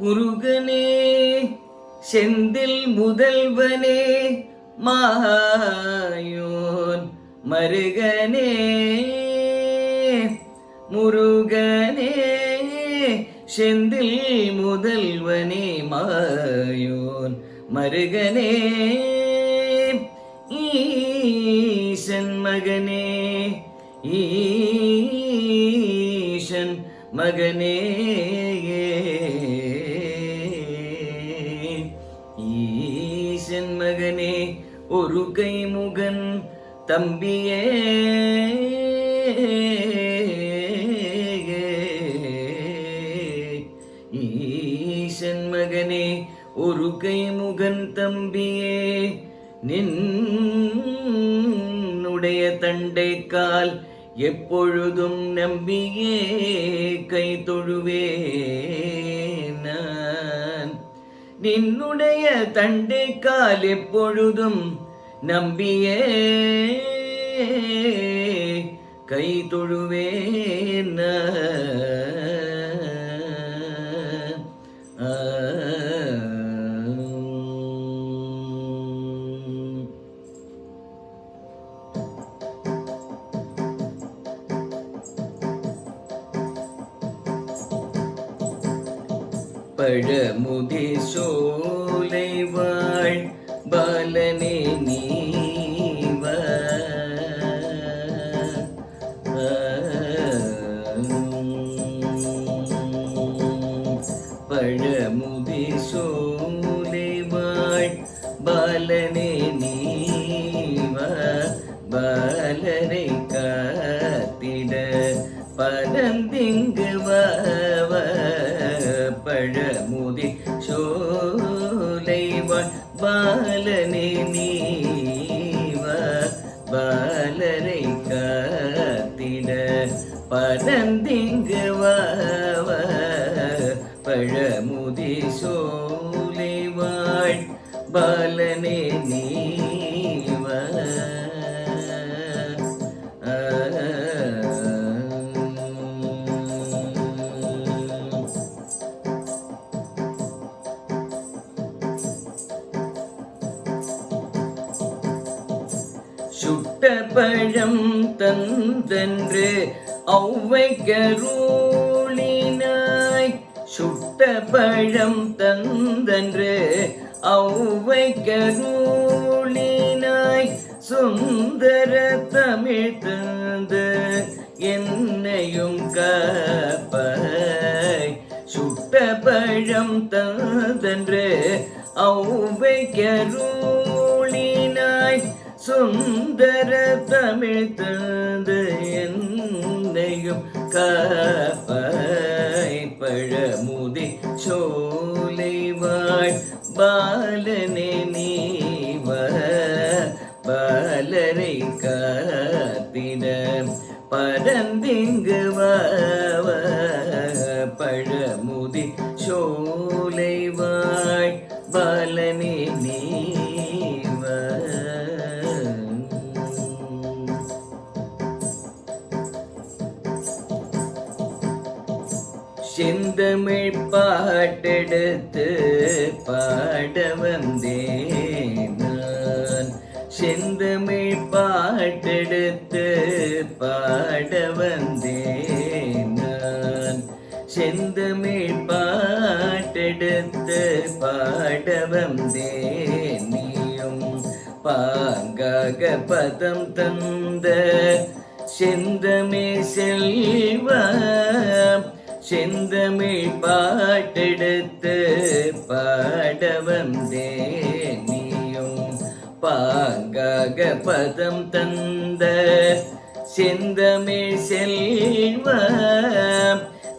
முருகனே செந்தில் முதல்வனே மாயோன் மருகனே முருகனே செந்தில் முதல்வனே மாயோன் மருகனே ஈசன் மகனே ஈசன் மகனே. முருகை முகன் தம்பியே. ஈசன் மகனே ஒரு கை முகன் தம்பியே. நின்னுடைய தண்டை கால் எப்பொழுதும் நம்பியே. கை தொழுவே நான் நின்னுடைய தண்டை கால் எப்பொழுதும் நம்பியே கை தொழுவே பழமுதி சோலை வாழ் பாலனே பழமுதி சோலைவாள் பாலனே நீவா பாலரை காத்திட பரந்திங்கு வாவ பழமுதி சோலைவாள் பாலனே நீவா பாலரை காத்திட பரந்திங்கு பாலனே நீவ. சுட்ட பழம் தந்தன்று ஔவை கருளினாய். சுட்ட பழம் தந்தன்று ஔவை கருளினாய் சுந்தர தமிழ் தந்து என்னையும் கப்பாய். சுட்ட பழம் தந்தன்று ஔவை கருளினாய் சுந்தர தமிழ் தந்து என்னையும் கப்பாய். பழமுதி சோ பாலனே நீவ பாலரை காத்திட. பரந்திங்கு வாவ பழமுதி சோலை வாழ் பாலனே நீ செந்தமிழ் பாட்டெடுத்து பாட வந்தேன் செந்தமிழ் பாட்டெடுத்து பாட வந்தேன் செந்தமிழ் பாட்டெடுத்து பாட வந்தேன் நீயும். பாங்காக பதம் தந்த செந்தமே செல்வா செந்தமிழ் பாட்டெடுத்து பாட வந்தேன் நீயும். பாங்காக பதம் தந்த செந்தமிழ் செல்வ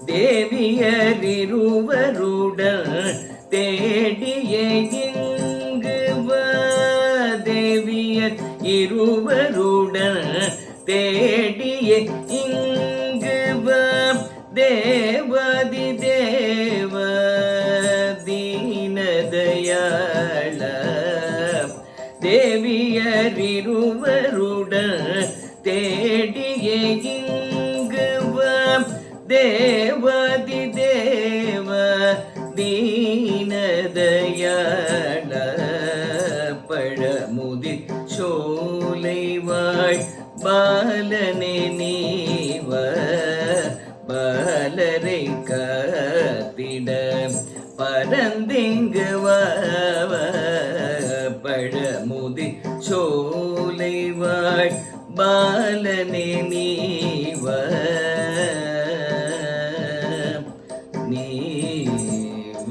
தேவியரிருவருடல் தேடிய இங்கு தேவியர் இருவருடல் தேடிய இங்கு வா. தீனதயாள தேவியர் இருவருடன் தேடிய இங்கு வா தேவ தீனதயள பழமுதி சோலை வாழ் பாலனே நீ பரந்திங்கு பழமுதி சோலைவாள் பாலனே நீவ நீவ